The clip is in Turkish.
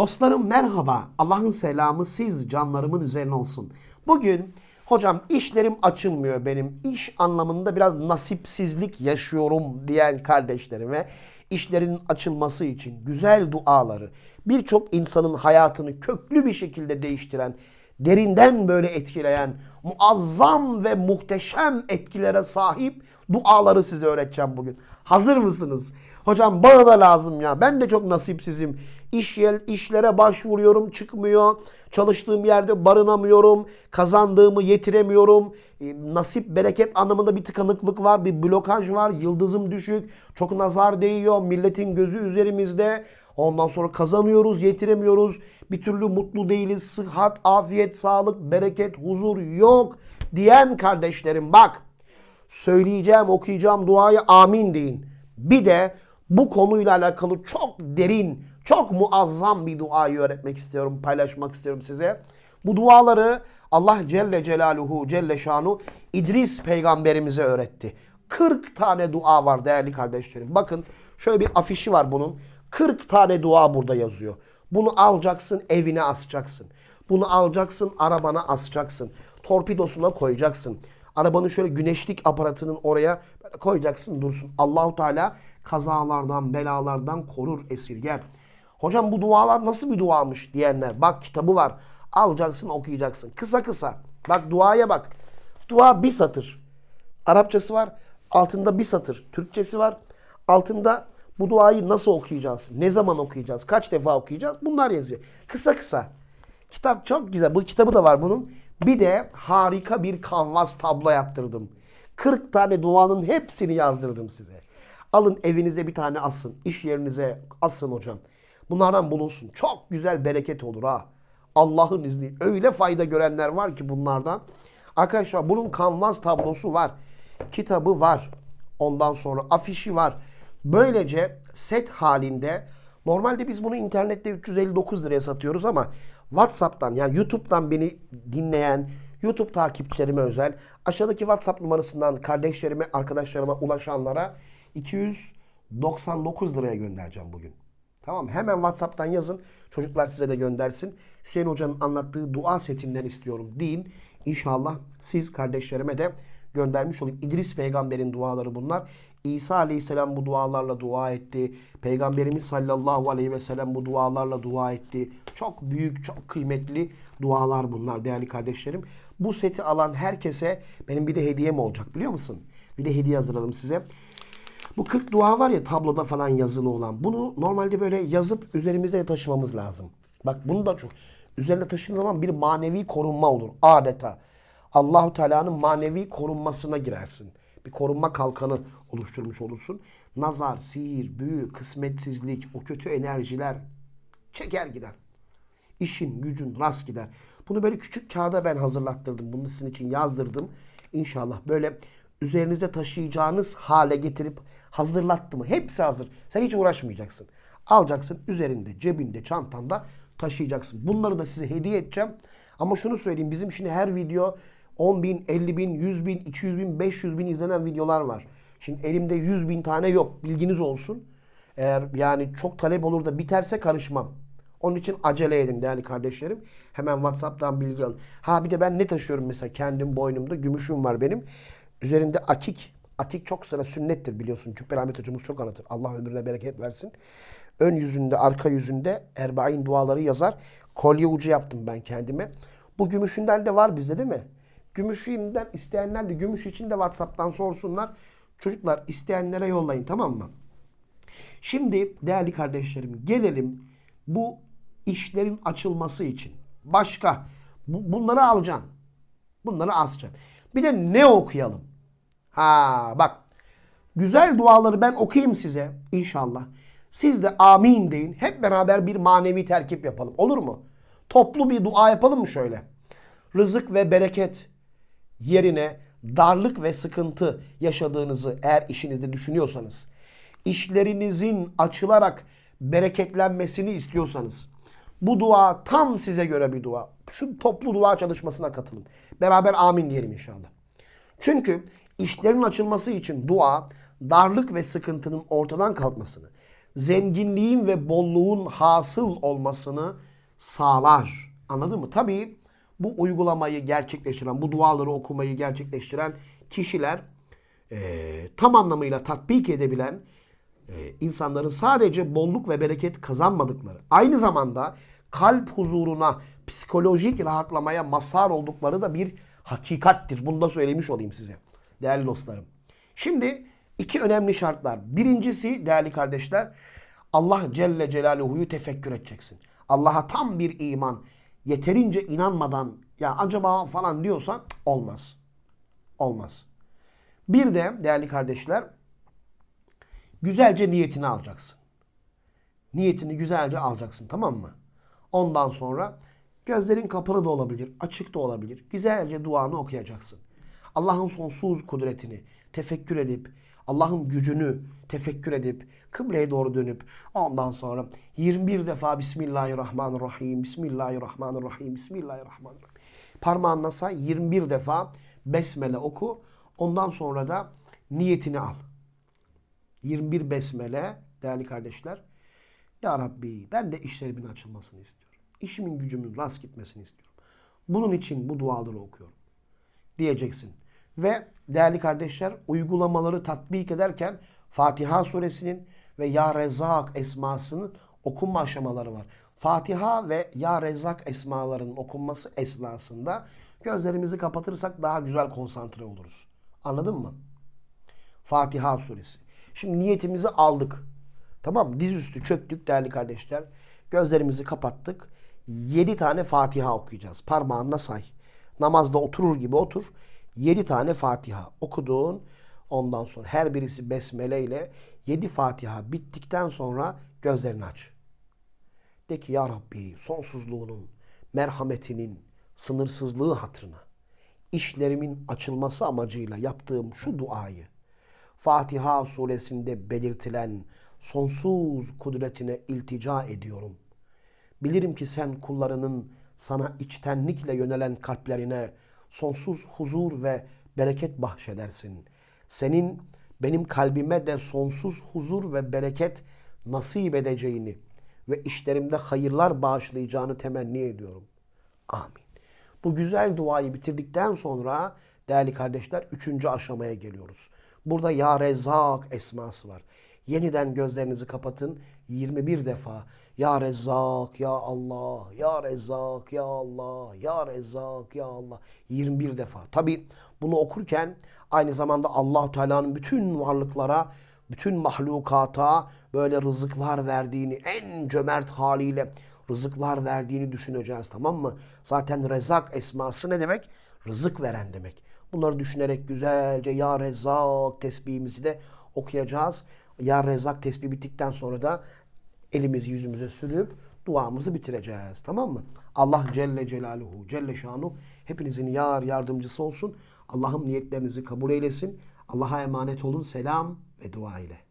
Dostlarım merhaba. Allah'ın selamı siz canlarımın üzerine olsun. Bugün hocam işlerim açılmıyor benim. İş anlamında biraz nasipsizlik yaşıyorum diyen kardeşlerime işlerin açılması için güzel duaları birçok insanın hayatını köklü bir şekilde değiştiren derinden böyle etkileyen muazzam ve muhteşem etkilere sahip duaları size öğreteceğim bugün. Hazır mısınız? Hocam bana da lazım ya. Ben de çok nasipsizim. İş yer, işlere başvuruyorum çıkmıyor. Çalıştığım yerde barınamıyorum. Kazandığımı yetiremiyorum. E, Nasip, bereket anlamında bir tıkanıklık var. Bir blokaj var. Yıldızım düşük. Çok nazar değiyor. Milletin gözü üzerimizde. Ondan sonra kazanıyoruz, yetiremiyoruz. Bir türlü mutlu değiliz. Sıhhat, afiyet, sağlık, bereket, huzur yok diyen kardeşlerim bak. Söyleyeceğim, okuyacağım duayı amin deyin. Bir de bu konuyla alakalı çok derin, çok muazzam bir duayı öğretmek istiyorum, paylaşmak istiyorum size. Bu duaları Allah Celle Celaluhu, Celle Şanu İdris peygamberimize öğretti. 40 tane dua var değerli kardeşlerim. Bakın şöyle bir afişi var bunun. 40 tane dua burada yazıyor. Bunu alacaksın evine asacaksın. Bunu alacaksın arabana asacaksın. Torpidosuna koyacaksın. Arabanın şöyle güneşlik aparatının oraya koyacaksın dursun. Allahu Teala kazalardan, belalardan korur, esirger. Hocam bu dualar nasıl bir duamış diyenler. Bak kitabı var. Alacaksın, okuyacaksın. Kısa kısa. Bak duaya bak. Dua bir satır. Arapçası var. Altında bir satır. Türkçesi var. Altında bu duayı nasıl okuyacağız? Ne zaman okuyacağız? Kaç defa okuyacağız? Bunlar yazıyor. Kısa kısa. Kitap çok güzel. Bu kitabı da var bunun. Bir de harika bir kanvas tablo yaptırdım. 40 tane duanın hepsini yazdırdım size. Alın evinize bir tane asın. iş yerinize asın hocam. Bunlardan bulunsun. Çok güzel bereket olur ha. Allah'ın izni. Öyle fayda görenler var ki bunlardan. Arkadaşlar bunun kanvas tablosu var. Kitabı var. Ondan sonra afişi var. Böylece set halinde normalde biz bunu internette 359 liraya satıyoruz ama WhatsApp'tan yani YouTube'dan beni dinleyen YouTube takipçilerime özel aşağıdaki WhatsApp numarasından kardeşlerime, arkadaşlarıma ulaşanlara 299 liraya göndereceğim bugün. Tamam? Hemen WhatsApp'tan yazın. Çocuklar size de göndersin. Hüseyin Hoca'nın anlattığı dua setinden istiyorum deyin. İnşallah siz kardeşlerime de göndermiş olayım. İdris peygamberin duaları bunlar. İsa aleyhisselam bu dualarla dua etti. Peygamberimiz sallallahu aleyhi ve sellem bu dualarla dua etti. Çok büyük, çok kıymetli dualar bunlar değerli kardeşlerim. Bu seti alan herkese benim bir de hediyem olacak biliyor musun? Bir de hediye hazırladım size. Bu 40 dua var ya tabloda falan yazılı olan. Bunu normalde böyle yazıp üzerimizde taşımamız lazım. Bak bunu da çok üzerine taşıdığın zaman bir manevi korunma olur adeta. Allahu Teala'nın manevi korunmasına girersin. Bir korunma kalkanı oluşturmuş olursun. Nazar, sihir, büyü, kısmetsizlik, o kötü enerjiler çeker gider. İşin, gücün rast gider. Bunu böyle küçük kağıda ben hazırlattırdım. Bunu sizin için yazdırdım. İnşallah böyle üzerinizde taşıyacağınız hale getirip hazırlattı mı? Hepsi hazır. Sen hiç uğraşmayacaksın. Alacaksın üzerinde, cebinde, çantanda taşıyacaksın. Bunları da size hediye edeceğim. Ama şunu söyleyeyim. Bizim şimdi her video 10 bin, 50 bin, 100 bin, 200 bin, 500 bin izlenen videolar var. Şimdi elimde 100 bin tane yok. Bilginiz olsun. Eğer yani çok talep olur da biterse karışmam. Onun için acele edin değerli kardeşlerim. Hemen WhatsApp'tan bilgi alın. Ha bir de ben ne taşıyorum mesela kendim boynumda gümüşüm var benim. Üzerinde akik. Akik çok sıra sünnettir biliyorsun. Cübbeli Ahmet hocamız çok anlatır. Allah ömrüne bereket versin. Ön yüzünde, arka yüzünde Erbain duaları yazar. Kolye ucu yaptım ben kendime. Bu gümüşünden de var bizde değil mi? Gümüşünden isteyenler de gümüş için de WhatsApp'tan sorsunlar. Çocuklar isteyenlere yollayın tamam mı? Şimdi değerli kardeşlerim gelelim bu işlerin açılması için. Başka bu, bunları alacaksın. Bunları asacaksın. Bir de ne okuyalım? Ha bak güzel duaları ben okuyayım size inşallah. Siz de amin deyin. Hep beraber bir manevi terkip yapalım. Olur mu? Toplu bir dua yapalım mı şöyle? Rızık ve bereket yerine darlık ve sıkıntı yaşadığınızı eğer işinizde düşünüyorsanız, işlerinizin açılarak bereketlenmesini istiyorsanız, bu dua tam size göre bir dua. Şu toplu dua çalışmasına katılın. Beraber amin diyelim inşallah. Çünkü işlerin açılması için dua darlık ve sıkıntının ortadan kalkmasını, zenginliğin ve bolluğun hasıl olmasını sağlar. Anladın mı? Tabii bu uygulamayı gerçekleştiren, bu duaları okumayı gerçekleştiren kişiler eee, tam anlamıyla tatbik edebilen e, insanların sadece bolluk ve bereket kazanmadıkları, aynı zamanda kalp huzuruna, psikolojik rahatlamaya mazhar oldukları da bir hakikattir. Bunu da söylemiş olayım size değerli dostlarım. Şimdi iki önemli şartlar. Birincisi değerli kardeşler Allah Celle Celaluhu'yu tefekkür edeceksin. Allah'a tam bir iman, yeterince inanmadan ya acaba falan diyorsan olmaz. Olmaz. Bir de değerli kardeşler güzelce niyetini alacaksın. Niyetini güzelce alacaksın tamam mı? Ondan sonra gözlerin kapalı da olabilir, açık da olabilir. Güzelce duanı okuyacaksın. Allah'ın sonsuz kudretini tefekkür edip, Allah'ın gücünü tefekkür edip, kıbleye doğru dönüp ondan sonra 21 defa Bismillahirrahmanirrahim, Bismillahirrahmanirrahim, Bismillahirrahmanirrahim. Parmağınla say 21 defa Besmele oku. Ondan sonra da niyetini al. 21 besmele değerli kardeşler. Ya Rabbi ben de işlerimin açılmasını istiyorum. İşimin gücümün rast gitmesini istiyorum. Bunun için bu duaları okuyorum. Diyeceksin. Ve değerli kardeşler uygulamaları tatbik ederken Fatiha suresinin ve Ya Rezzak esmasının okunma aşamaları var. Fatiha ve Ya Rezzak esmalarının okunması esnasında gözlerimizi kapatırsak daha güzel konsantre oluruz. Anladın mı? Fatiha suresi. Şimdi niyetimizi aldık. Tamam? Dizüstü çöktük değerli kardeşler. Gözlerimizi kapattık. 7 tane Fatiha okuyacağız. Parmağınla say. Namazda oturur gibi otur. 7 tane Fatiha okudun. Ondan sonra her birisi besmele ile 7 Fatiha bittikten sonra gözlerini aç. De ki ya Rabbi sonsuzluğunun, merhametinin, sınırsızlığı hatırına işlerimin açılması amacıyla yaptığım şu duayı Fatiha suresinde belirtilen sonsuz kudretine iltica ediyorum. Bilirim ki sen kullarının sana içtenlikle yönelen kalplerine sonsuz huzur ve bereket bahşedersin. Senin benim kalbime de sonsuz huzur ve bereket nasip edeceğini ve işlerimde hayırlar bağışlayacağını temenni ediyorum. Amin. Bu güzel duayı bitirdikten sonra değerli kardeşler üçüncü aşamaya geliyoruz. Burada Ya Rezzak esması var. Yeniden gözlerinizi kapatın 21 defa. Ya Rezzak, Ya Allah, Ya Rezzak, Ya Allah, Ya Rezzak, Ya Allah. 21 defa. Tabi bunu okurken aynı zamanda allah Teala'nın bütün varlıklara, bütün mahlukata böyle rızıklar verdiğini, en cömert haliyle rızıklar verdiğini düşüneceğiz tamam mı? Zaten Rezzak esması ne demek? Rızık veren demek. Bunları düşünerek güzelce Ya Rezzak tesbihimizi de okuyacağız. Ya Rezzak tesbih bittikten sonra da elimizi yüzümüze sürüp duamızı bitireceğiz. Tamam mı? Allah Celle Celaluhu, Celle Şanu hepinizin yar yardımcısı olsun. Allah'ım niyetlerinizi kabul eylesin. Allah'a emanet olun. Selam ve dua ile.